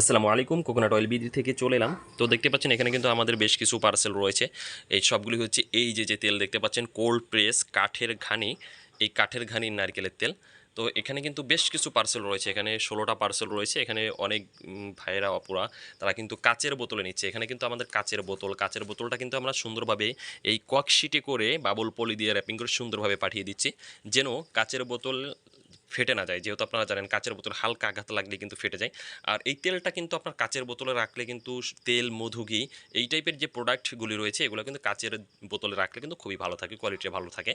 আসসালামু আলাইকুম, coconut oil BD থেকে চলে এলাম। তো দেখতে পাচ্ছেন, এখানে কিন্তু আমাদের বেশ কিছু পার্সেল রয়েছে। এই সবগুলি হচ্ছে এই যে যে তেল দেখতে পাচ্ছেন কোল্ড প্রেস কাঠের ঘানি। এই কাঠের ঘানি নারকেলের তেল। তো এখানে কিন্তু বেশ কিছু পার্সেল রয়েছে। এখানে ষোলোটা পার্সেল রয়েছে। এখানে অনেক ভাইয়েরা, অপুরা, তারা কিন্তু কাচের বোতলে নিচ্ছে। এখানে কিন্তু আমাদের কাচের বোতল। কাচের বোতলটা কিন্তু আমরা সুন্দরভাবে এই ককশিটে করে বাবুল পলি দিয়ে র্যাপিং করে সুন্দরভাবে পাঠিয়ে দিচ্ছি। যেন কাচের বোতল ফেটে না যায়। যেহেতু আপনারা জানেন কাচের বোতল হালকা আঘাত লাগলে কিন্তু ফেটে যায়। আর এই তেলটা কিন্তু আপনার কাচের বোতলে রাখলে কিন্তু তেল, মধু, ঘি এই টাইপের যে প্রোডাক্টগুলি রয়েছে, এগুলো কিন্তু কাচের বোতলে রাখলে কিন্তু খুবই ভালো থাকে, কোয়ালিটি ভালো থাকে।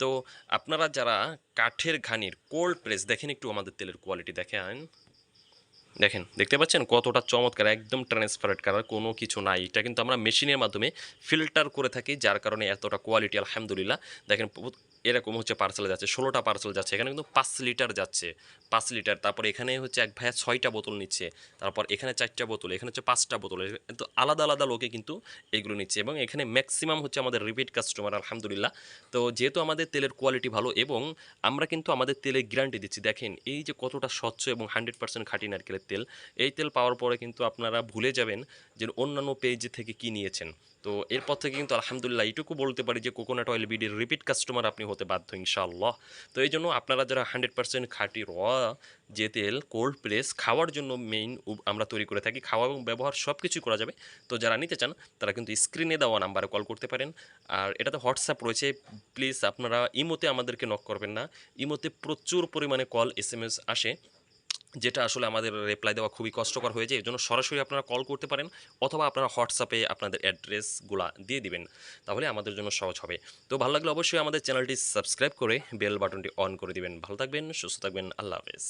তো আপনারা যারা কাঠের ঘানির কোল্ড প্রেস, দেখেন একটু আমাদের তেলের কোয়ালিটি দেখেন। দেখেন, দেখতে পাচ্ছেন কতটা চমৎকার, একদম ট্রান্সপারেন্ট কালার কোনো কিছু নাই। এটা কিন্তু আমরা মেশিনের মাধ্যমে ফিল্টার করে থাকি, যার কারণে এতটা কোয়ালিটি আলহামদুলিল্লাহ। দেখেন এরকম হচ্ছে পার্সেল যাচ্ছে, ষোলোটা পার্সেল যাচ্ছে, এখানে কিন্তু পাঁচ লিটার যাচ্ছে, পাঁচ লিটার তারপর এখানে হচ্ছে এক ভাইয়া ছয়টা বোতল নিচ্ছে, তারপর এখানে চারটা বোতল, এখানে হচ্ছে পাঁচটা বোতল তো আলাদা আলাদা লোকে কিন্তু এগুলো নিচ্ছে এবং এখানে ম্যাক্সিমাম হচ্ছে আমাদের রিপিট কাস্টমার আলহামদুলিল্লাহ। তো যেহেতু আমাদের তেলের কোয়ালিটি ভালো এবং আমরা কিন্তু আমাদের তেলে গ্যারান্টি দিচ্ছি, দেখেন এই যে কতটা স্বচ্ছ এবং হান্ড্রেড পার্সেন্ট খাঁটি নারকেলের তেল, এই তেল পাওয়ার পরে কিন্তু আপনারা ভুলে যাবেন যে অন্যান্য পেজ থেকে কি নিয়েছেন। তো এরপর থেকে কিন্তু আলহামদুলিল্লাহ এইটুকু বলতে পারি যে কোকোনাট অয়েল বিডির রিপিট কাস্টমার আপনি হতে বাধ্য, ইনশাআল্লাহ। তো এই জন্য আপনারা যারা হান্ড্রেড পার্সেন্ট খাঁটি র, যে তেল, কোল্ড প্রেস খাওয়ার জন্য মেইন আমরা তৈরি করে থাকি। খাওয়া এবং ব্যবহার সব কিছুই করা যাবে। তো যারা নিতে চান, তারা কিন্তু স্ক্রিনে দেওয়া নাম্বারে কল করতে পারেন। আর এটাতে হোয়াটসঅ্যাপ রয়েছে। প্লিজ আপনারা ইমোতে আমাদেরকে নক করবেন না। ইমোতে প্রচুর পরিমাণে কল এস এম এস আসে। যেটা আসলে আমাদের রিপ্লাই দেওয়া খুবই কষ্টকর হয়ে যায় এই জন্য সরাসরি আপনারা কল করতে পারেন অথবা আপনারা হোয়াটসঅ্যাপে আপনাদের অ্যাড্রেসগুলা দিয়ে দিবেন, তাহলে আমাদের জন্য সহজ হবে। তো ভালো লাগলে অবশ্যই আমাদের চ্যানেলটি সাবস্ক্রাইব করে বেল বাটনটি অন করে দিবেন। ভালো থাকবেন, সুস্থ থাকবেন, আল্লাহ হাফেজ।